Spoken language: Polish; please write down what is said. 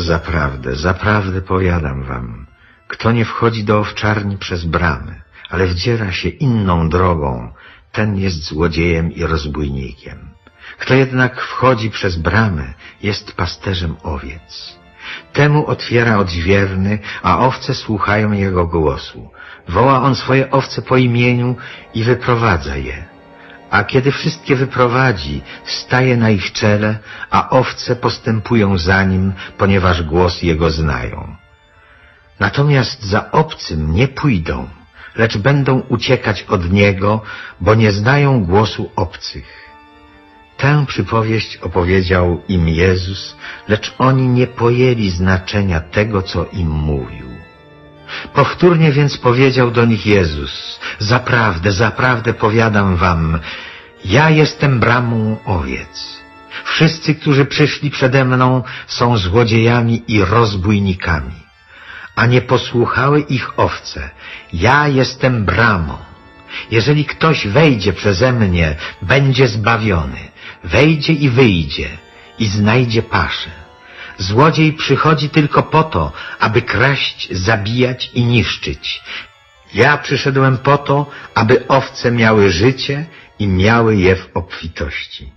Zaprawdę, zaprawdę powiadam wam, kto nie wchodzi do owczarni przez bramy, ale wdziera się inną drogą, ten jest złodziejem i rozbójnikiem. Kto jednak wchodzi przez bramę, jest pasterzem owiec. Temu otwiera odźwierny, a owce słuchają jego głosu. Woła on swoje owce po imieniu i wyprowadza je. A kiedy wszystkie wyprowadzi, staje na ich czele, a owce postępują za nim, ponieważ głos jego znają. Natomiast za obcym nie pójdą, lecz będą uciekać od niego, bo nie znają głosu obcych. Tę przypowieść opowiedział im Jezus, lecz oni nie pojęli znaczenia tego, co im mówił. Powtórnie więc powiedział do nich Jezus, zaprawdę, zaprawdę powiadam wam, ja jestem bramą owiec. Wszyscy, którzy przyszli przede mną, są złodziejami i rozbójnikami, a nie posłuchały ich owce. Ja jestem bramą. Jeżeli ktoś wejdzie przeze mnie, będzie zbawiony. Wejdzie i wyjdzie i znajdzie paszę. Złodziej przychodzi tylko po to, aby kraść, zabijać i niszczyć. Ja przyszedłem po to, aby owce miały życie i miały je w obfitości.